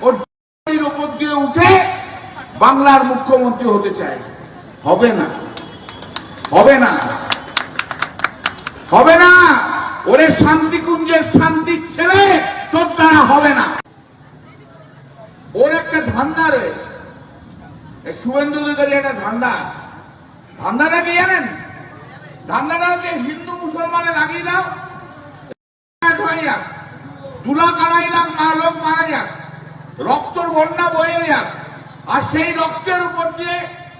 ওর উপর দিয়ে উঠে বাংলার মুখ্যমন্ত্রী হতে চায়। হবে না। হবে না। হবে না। ওরে শান্তিকুঞ্জের শান্তির ছেলে, তোর দ্বারা হবে না। ওর একটা ধান্দা রয়েছে। শুভেন্দু একটা ধান্দা আছে। ধান্দাটা কি জানেন? ধান্দাটা হচ্ছে হিন্দু মুসলমানে লাগিয়ে দাও। দু লাখ আড়াই লোক মারা যাক। রক্তর বন্যা বয়ে যাক আর সেই রক্তের উপর দিয়ে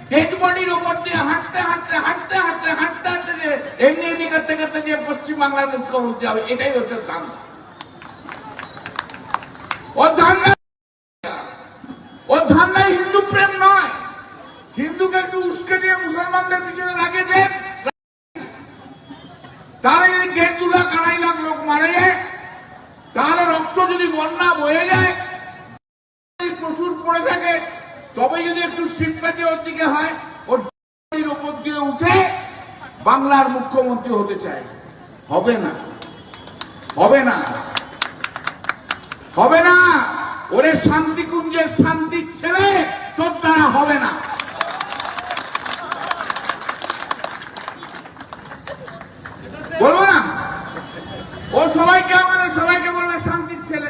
ডেড বডির উপর দিয়ে হাঁটতে হাঁটতে হাঁটতে হাঁটতে হাঁটতে হাঁটতে যে এমনি এমনি করতে করতে যে পশ্চিমবাংলার মুখ্যমন্ত্রী হবে, এটাই হচ্ছে ধান্দা। ও ও হিন্দু প্রেম নয়। হিন্দুকে একটু উস্কে দিয়ে মুসলমানদের পিছনে দেন। তাহলে যদি লাখ লোক যায়। তাহলে রক্ত যদি বন্যা বয়ে যায় প্রচুর পড়ে থাকে তবে যদি একটু সিম্পাতি ওর দিকে হয়, ওর উপর দিয়ে উঠে বাংলার মুখ্যমন্ত্রী হতে চায়। হবে না। হবে না। হবে না। ওরে শান্তিকুঞ্জের শান্তির ছেলে, তোর দ্বারা হবে না বলব না ও সবাইকে আমাদের সবাইকে বলবে শান্তির ছেলে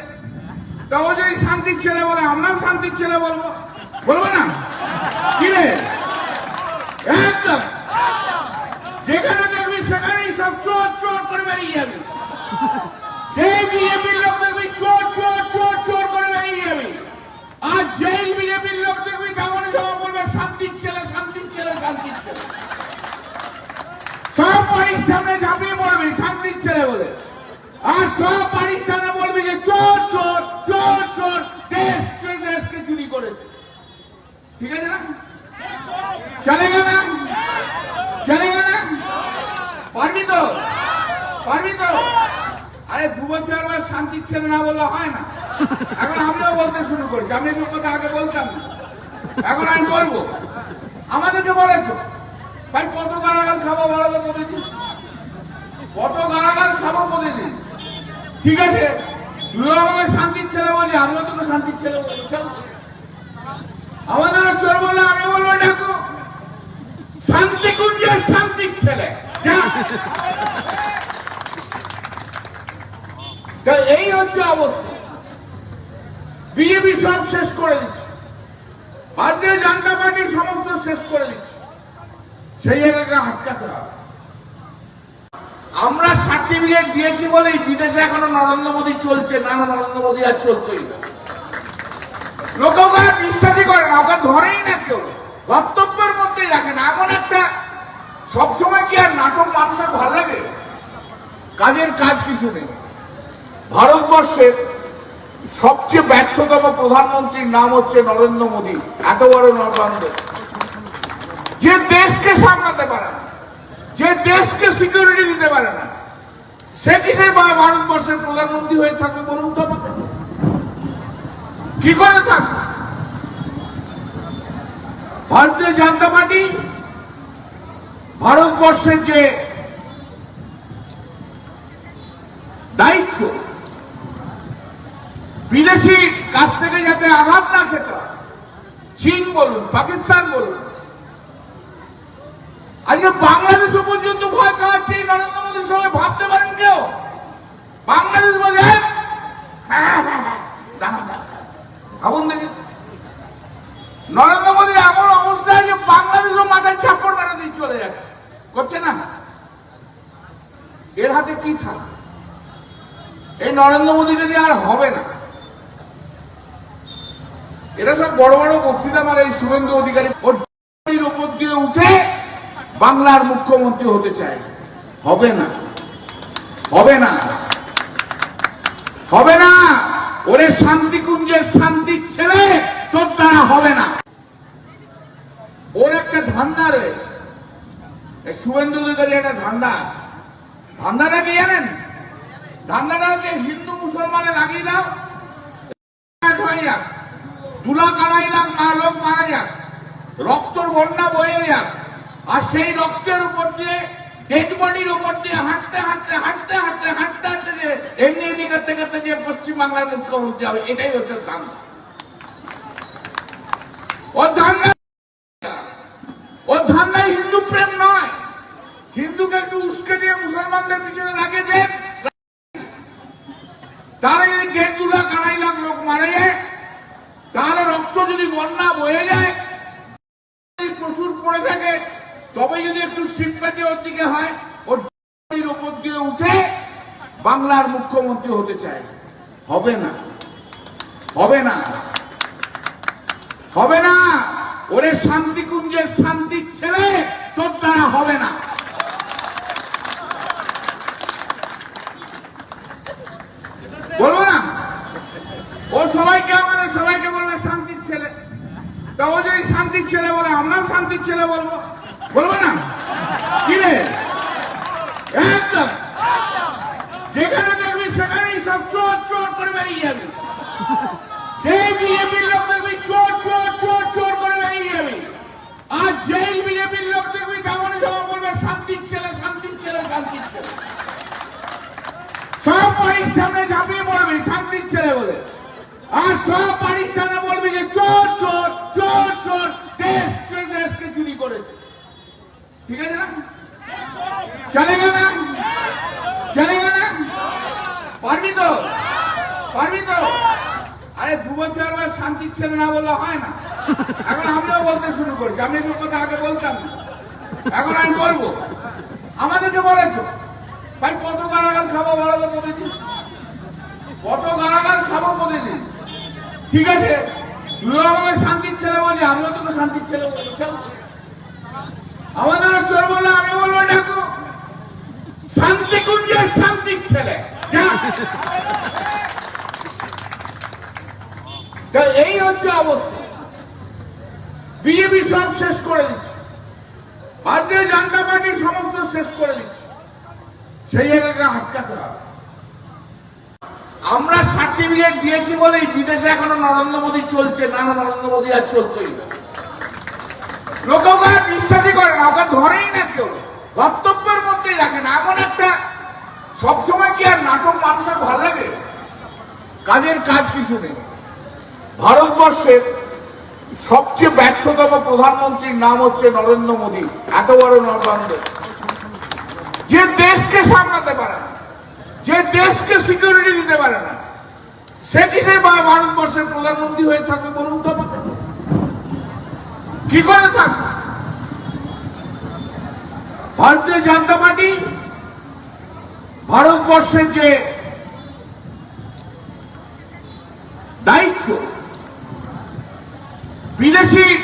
তা ও যদি শান্তির ছেলে বলে শান্তির ছেলে বলব? বলব না? কি রে? একদম। যেখানে দেখবি, সেখানেই সব চোর চোর করে বেরিয়ে যাবি। যেই লোক দেখবি, চোর চোর চোর চোর করে বেরিয়ে যাবি। আর যেই লোক দেখবি বলবে, শান্তির ছেলে শান্তির ছেলে শান্তির ছেলে। সব বাড়ির সামনে ঝাঁপিয়ে পড়বি, শান্তির ছেলে বলে। আর সব বাড়ির সামনে বলবি যে, চোর চোর চোর চোর দেশ দেশকে চুরি করেছে ঠিক আছে না? চলে গেল না? চলে গেল না? পারবি তো? পারবি তো? আরে দু বছর বার শান্তির ছেলে না বললে হয় না। এখন আমিও বলতে শুরু করছি। আমি এসব কথা আগে বলতাম এখন আমি বলব। আমাদেরকে বলে তো। ভাই, কত গালাগাল খাব বলো প্রতিদিন? কত গালাগাল খাব প্রতিদিন? ঠিক আছে? তুইও আমাকে শান্তির ছেলে বলি আমিও তোকে শান্তির ছেলে বলি আমাদেরও চোর বলে আমি বলব ডাকো শান্তি কুঞ্জের ছেলে। এই হচ্ছে অবস্থা। বিজেপি সব শেষ করে দিচ্ছে। ভারতীয় জনতা পার্টি সমস্ত শেষ করে দিচ্ছে। সেই জায়গাটা আটকাতে হবে। আমরা সার্টিফিকেট দিয়েছি বলেই বিদেশে এখনও নরেন্দ্র মোদী চলছে, না নরেন্দ্র মোদী আর চলতোই না লোক ওখানে বিশ্বাসই করে না, ওকে ধরেই না কেউ। বক্তব্যের মধ্যেই রাখে না এমন একটা সবসময় কি আর নাটক মানুষের ভালো লাগে? কাজের কাজ কিছু নেই। ভারতবর্ষের সবচেয়ে ব্যর্থতম প্রধানমন্ত্রীর নাম হচ্ছে নরেন্দ্র মোদী। এত বড় নরবান্ধব যে দেশকে সামলাতে পারে না, যে দেশকে সিকিউরিটি দিতে পারে না, সে কিসের ভারতবর্ষের প্রধানমন্ত্রী হয়ে থাকবে বলুন তো কি করে থাকবে? ভারতীয় জনতা পার্টি ভারতবর্ষের যে দায়িত্ব বিদেশি কাছ থেকে যাতে আঘাত না খেতে চীন বলুন পাকিস্তান বলুন আজকে বাংলাদেশও পর্যন্ত ভয় খাওয়াচ্ছে নরেন্দ্র মোদীর সঙ্গে ভাবতে পারেন কেউ বাংলাদেশ বলে হ্যাঁ, হ্যাঁ, হ্যাঁ, হ্যাঁ। ভাবুন দেখি নরেন্দ্র মোদীর এমন অবস্থায় যে বাংলাদেশও মাথায় মেরে দিয়ে চলে যাচ্ছে করছে না? এর হাতে কি থাকবে এই নরেন্দ্র মোদী যদি আর হবে না, এরা সব বড় বড় বক্তৃতা মারে এই শুভেন্দু অধিকারী। ওর উপর দিয়ে উঠে বাংলার মুখ্যমন্ত্রী হতে চায়। হবে না। হবে না। হবে না। ওরে শান্তিকুঞ্জের শান্তির ছেলে, তোর দ্বারা হবে না। ওর একটা ধান্দা রয়েছে। শুভেন্দু অধিকারী একটা ধান্দা আছে। ধান্দাটা কি জানেন? ধান্দাটা হচ্ছে হিন্দু মুসলমানে লাগিয়ে দাও। মা লোক মারা যাক। রক্তর বন্যা বয়ে যাক। আর সেই রক্তের উপর দিয়ে, ডেড বডির উপর দিয়ে হাঁটতে হাঁটতে হাঁটতে হাঁটতে হাঁটতে হাঁটতে যে এমনি এমনি করতে করতে যে পশ্চিমবাংলার হবে, এটাই হচ্ছে ধান্দা। ধান্দা ও হিন্দু প্রেম নয় হিন্দুকে একটু উস্কে দিয়ে মুসলমানদের পিছনে লাগিয়ে দেন। যদি লাখ লোক তাহলে রক্ত যদি বন্যা বয়ে যায় প্রচুর পড়ে থাকে তবে যদি একটু সিম্পাতি ওর দিকে হয়, ওর দিয়ে উঠে বাংলার মুখ্যমন্ত্রী হতে চায়। হবে না। হবে না। হবে না। ওরে শান্তিকুঞ্জের শান্তির ছেলে, তোর দ্বারা হবে না বলব না ও সবাইকে আমাদের সবাইকে বলবে শান্তির ছেলে তা ও যদি শান্তির ছেলে বলে আমরাও শান্তির ছেলে বলব? বলব না? কি রে? একদম। যেখানে দেখবি, সেখানেই সব চোর চোর করে বেরিয়ে যাবি। সেই বিজেপির লোক দেখবি, চোর চোর চোর চোর করে বেরিয়ে যাবি। আর যেই লোক দেখবি, তেমনই বলবে, শান্তির ছেলে শান্তির ছেলে শান্তির ছেলে। সব বাড়ির সামনে ঝাঁপিয়ে পড়বি, শান্তির ছেলে বলে। আর সব বাড়ির সামনে বলবি যে, চোর চোর চোর চোর দেশ দেশকে চুরি করেছে ঠিক আছে না? চলেগা না? চলেগা না? পারবি তো? পারবি তো? আরে দু বছর শান্তির ছেলে না বললে হয় না। এখন আমিও বলতে শুরু করছি। আমি এসব কথা আগে বলতাম এখন আমি বলব। আমাদেরকে বলে তো। ভাই, কত গালাগাল খাব বলো তো প্রতিদিন? কত গালাগাল খাব প্রতিদিন? ঠিক আছে? তুইও আমাকে শান্তির ছেলে বলছি আমিও তোকে শান্তির ছেলে বলছি চল। আমাদেরও চোর বলে আমি বলব ডাকো শান্তি কুঞ্জের শান্তির ছেলে এই হচ্ছে অবস্থা। বিজেপি সব শেষ করে দিচ্ছে। ভারতীয় জনতা পার্টি সমস্ত শেষ করে দিচ্ছে। সেই জায়গাটা আটকাতে হবে। আমরা সার্টিফিকেট দিয়েছি বলেই বিদেশে এখনও নরেন্দ্র মোদী চলছে, না নরেন্দ্র মোদী আর চলতোই না। লোকে ওকে বিশ্বাসই করে না, ওকে ধরেই না কেউ। কর্তব্যের মধ্যেই রাখে না। এমন একটা সবসময় কি আর নাটক মানুষের ভালো লাগে? কাজের কাজ কিছু নেই। ভারতবর্ষের সবচেয়ে ব্যর্থতম প্রধানমন্ত্রীর নাম হচ্ছে নরেন্দ্র মোদী। এত বড় নরবান্ধব যে দেশকে সামলাতে পারে না, যে দেশকে সিকিউরিটি দিতে পারে না, সে কিসে বা- ভারতবর্ষের প্রধানমন্ত্রী হয়ে থাকবে বলুন তো কি করে থাকবে? ভারতীয় জনতা পার্টি ভারতবর্ষের যে দায়িত্ব বিদেশি কাছ থেকে যাতে